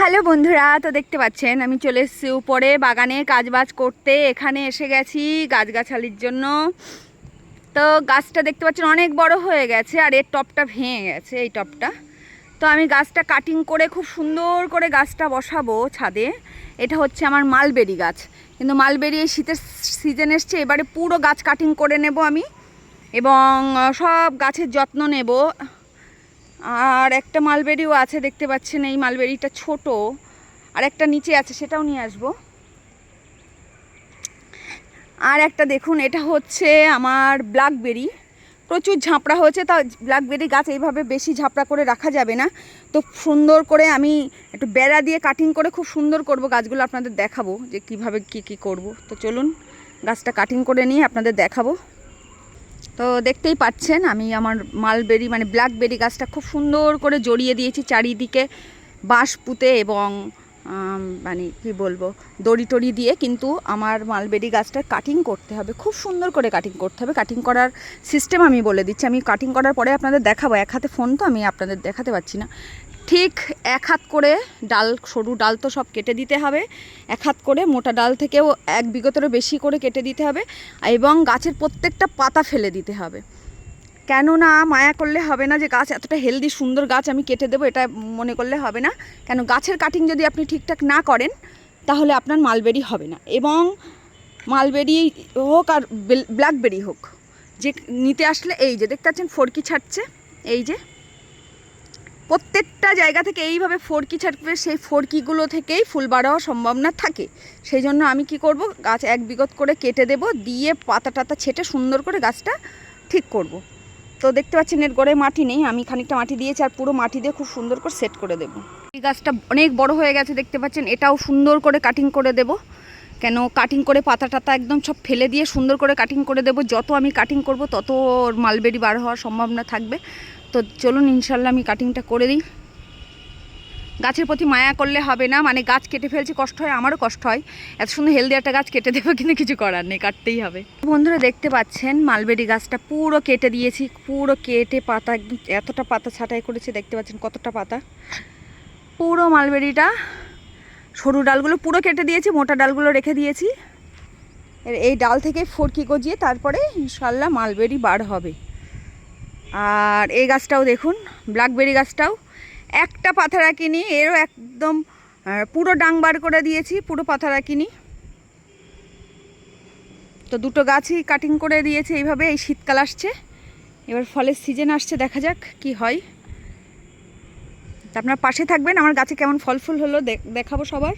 Hello বন্ধুরা, তো দেখতে পাচ্ছেন, আমি চলে এসেছি উপরে বাগানে কাজবাজ করতে। এখানে এসে গেছি গাছগাছালির জন্য। তো গাছটা দেখতে পাচ্ছেন, অনেক বড় হয়ে গেছে আর এর টপটা ভেঙে গেছে, এই টপটা। তো আমি গাছটা কাটিং করে খুব সুন্দর করে গাছটা বসাবো ছাদে। এটা হচ্ছে আমার মালবেরি গাছ। কিন্তু মালবেরি এই শীতের সিজন এসছে, এবারে পুরো গাছ কাটিং করে নেব আমি এবং সব গাছের যত্ন নেব। আর একটা মালবেরিও আছে, দেখতে পাচ্ছেন এই মালবেরিটা ছোট। আর একটা নিচে আছে, সেটাও নিয়ে আসব। আর একটা দেখুন, এটা হচ্ছে আমার ব্ল্যাকবেরি। প্রচুর ঝাঁপড়া হয়েছে, তা ব্ল্যাকবেরি গাছ এইভাবে বেশি ঝাঁপড়া করে রাখা যাবে না। তো সুন্দর করে আমি একটু বেড়া দিয়ে কাটিং করে খুব সুন্দর করব গাছগুলো, আপনাদের দেখাবো যে কীভাবে কি কি করব। তো চলুন, গাছটা কাটিং করে নিয়ে আপনাদের দেখাবো। তো দেখতেই পাচ্ছেন, আমি আমার মালবেরি মানে ব্ল্যাকবেরি গাছটা খুব সুন্দর করে জড়িয়ে দিয়েছি চারিদিকে বাঁশ পুঁতে এবং মানে কি বলব, দড়ি টড়ি দিয়ে কিন্তু আমার মালবেরি গাছটা কাটিং করতে হবে, খুব সুন্দর করে কাটিং করতে হবে। কাটিং করার সিস্টেম আমি বলে দিচ্ছি। আমি কাটিং করার পরে আপনাদের দেখাবো, এক হাতে ফোন তো আমি আপনাদের দেখাতে পারছি না। ঠিক এক হাত করে ডাল, সরু ডাল তো সব কেটে দিতে হবে। এক হাত করে মোটা ডাল থেকেও এক বিগতেরও বেশি করে কেটে দিতে হবে এবং গাছের প্রত্যেকটা পাতা ফেলে দিতে হবে। কেননা মায়া করলে হবে না যে গাছ এতটা হেলদি সুন্দর গাছ আমি কেটে দেবো, এটা মনে করলে হবে না। কেন গাছের কাটিং যদি আপনি ঠিকঠাক না করেন, তাহলে আপনার মালবেরি হবে না। এবং মালবেরি হোক আর ব্ল্যাকবেরি হোক, যে নিতে আসলে এই যে, দেখতে পাচ্ছেন ফরকি ছাড়ছে, এই যে প্রত্যেকটা জায়গা থেকে এইভাবে ফরকি ছাড়বে, সেই ফরকিগুলো থেকেই ফুল বার হওয়ার সম্ভাবনা থাকে। সেই জন্য আমি কি করব, গাছ এক বিগত করে কেটে দেব, দিয়ে পাতা টাতা ছেটে সুন্দর করে গাছটা ঠিক করব। তো দেখতে পাচ্ছেন এর গোড়ায় মাটি নেই, আমি খানিকটা মাটি দিয়েছি আর পুরো মাটি দিয়ে খুব সুন্দর করে সেট করে দেব। এই গাছটা অনেক বড় হয়ে গেছে, দেখতে পাচ্ছেন, এটাও সুন্দর করে কাটিং করে দেব। কেন কাটিং করে পাতা টাতা একদম সব ফেলে দিয়ে সুন্দর করে কাটিং করে দেব, যত আমি কাটিং করব তত ওর মালবেরি বার হওয়ার সম্ভাবনা থাকবে। তো চলুন ইনশাল্লাহ আমি কাটিংটা করে দিই। গাছের প্রতি মায়া করলে হবে না। মানে গাছ কেটে ফেলছি, কষ্ট হয়, আমারও কষ্ট হয়। এত সুন্দর হেলদি একটা গাছ কেটে দেবো কিন্তু কিছু করার নেই, কাটতেই হবে। বন্ধুরা দেখতে পাচ্ছেন মালবেরি গাছটা পুরো কেটে দিয়েছি, পুরো কেটে পাতা এতটা পাতা ছাঁটাই করেছি, দেখতে পাচ্ছেন কতটা পাতা। পুরো মালবেরিটা সরু ডালগুলো পুরো কেটে দিয়েছি, মোটা ডালগুলো রেখে দিয়েছি। এই ডাল থেকে ফরকি গজিয়ে তারপরে ইনশাল্লাহ মালবেরি বার হবে। আর এই গাছটাও দেখুন ব্ল্যাকবেরি গাছটাও। একটা পাথারা কিনি এরও একদম পুরো ডাংবার করে দিয়েছি, পুরো পাথারা কিনি তো দুটো গাছই কাটিং করে দিয়েছে এইভাবে, এই শীতকাল আসছে। এবার ফলের সিজন আসছে, দেখা যাক কি হয়। তা আপনার পাশে থাকবেন, আমার গাছে কেমন ফল ফুল হলো দেখ- দেখাবো সবার।